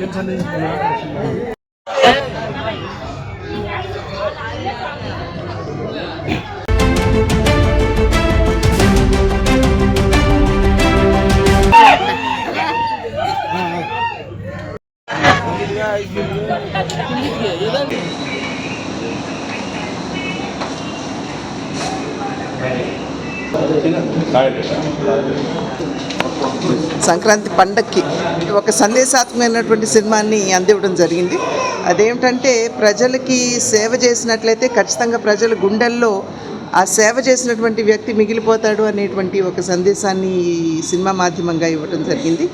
괜찮으시구나. సంక్రాంతి పండక్కి ఒక సందేశాత్మకమైనటువంటి సినిమాని అందివ్వడం జరిగింది. అదేమిటంటే ప్రజలకి సేవ చేసినట్లయితే ఖచ్చితంగా ప్రజల గుండెల్లో ఆ సేవ చేసినటువంటి వ్యక్తి మిగిలిపోతాడు అనేటువంటి ఒక సందేశాన్ని సినిమా మాధ్యమంగా ఇవ్వడం జరిగింది.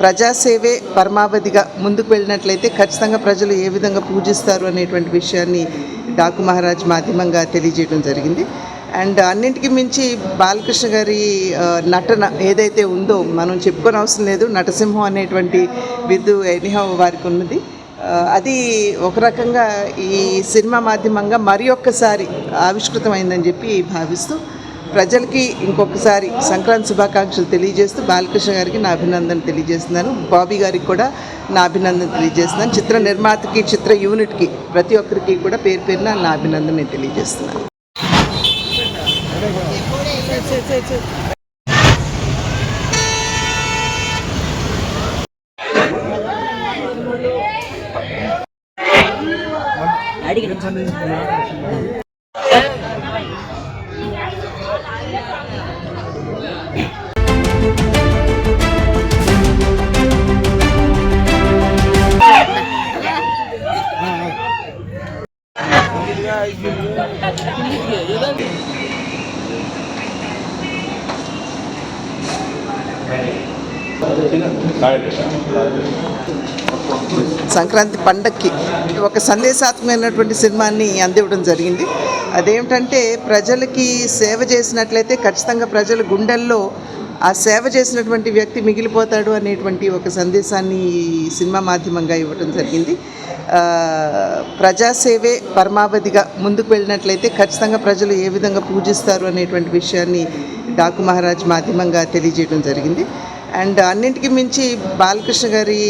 ప్రజాసేవే పరమావధిగా ముందుకు వెళ్ళినట్లయితే ఖచ్చితంగా ప్రజలు ఏ విధంగా పూజిస్తారు అనేటువంటి విషయాన్ని డాకు మహారాజ్ మాధ్యమంగా తెలియజేయడం జరిగింది. అండ్ అన్నింటికి మించి బాలకృష్ణ గారి నటన ఏదైతే ఉందో మనం చెప్పుకొని అవసరం లేదు నటసింహం అనేటువంటి విద్దు ఎనిహా వారికి ఉన్నది. అది ఒక రకంగా ఈ సినిమా మాధ్యమంగా మరి ఒక్కసారి ఆవిష్కృతమైందని చెప్పి భావిస్తూ ప్రజలకి ఇంకొకసారి సంక్రాంతి శుభాకాంక్షలు తెలియజేస్తూ బాలకృష్ణ గారికి నా అభినందన తెలియజేస్తున్నాను. బాబీ గారికి కూడా నా అభినందన తెలియజేస్తున్నాను. చిత్ర నిర్మాతకి చిత్ర యూనిట్కి ప్రతి ఒక్కరికి కూడా పేరు పేరున నా అభినందన నేను తెలియజేస్తున్నాను. సంక్రాంతి పండక్కి ఒక సందేశాత్మకమైనటువంటి సినిమాని అందివ్వడం జరిగింది. అదేమిటంటే ప్రజలకి సేవ చేసినట్లయితే ఖచ్చితంగా ప్రజల గుండెల్లో ఆ సేవ చేసినటువంటి వ్యక్తి మిగిలిపోతాడు అనేటువంటి ఒక సందేశాన్ని సినిమా మాధ్యమంగా ఇవ్వడం జరిగింది. ప్రజాసేవే పరమావధిగా ముందుకు వెళ్ళినట్లయితే ఖచ్చితంగా ప్రజలు ఏ విధంగా పూజిస్తారు అనేటువంటి విషయాన్ని డాకు మహారాజ్ మాధ్యమంగా తెలియజేయడం జరిగింది. అండ్ అన్నింటికి మించి బాలకృష్ణ గారి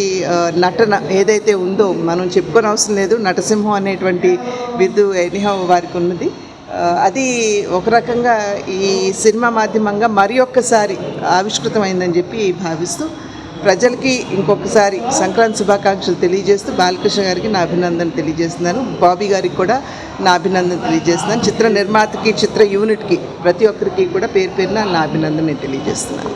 నటన ఏదైతే ఉందో మనం చెప్పుకొని అవసరం లేదు నటసింహం అనేటువంటి విద్దు ఎనిహా వారికి ఉన్నది. అది ఒక రకంగా ఈ సినిమా మాధ్యమంగా మరి ఒక్కసారి ఆవిష్కృతమైందని చెప్పి భావిస్తూ ప్రజలకి ఇంకొకసారి సంక్రాంతి శుభాకాంక్షలు తెలియజేస్తూ బాలకృష్ణ గారికి నా అభినందన తెలియజేస్తున్నాను. బాబీ గారికి కూడా నా అభినందన తెలియజేస్తున్నాను. చిత్ర నిర్మాతకి చిత్ర యూనిట్కి ప్రతి ఒక్కరికి కూడా పేరు పేరున నా అభినందన నేను తెలియజేస్తున్నాను.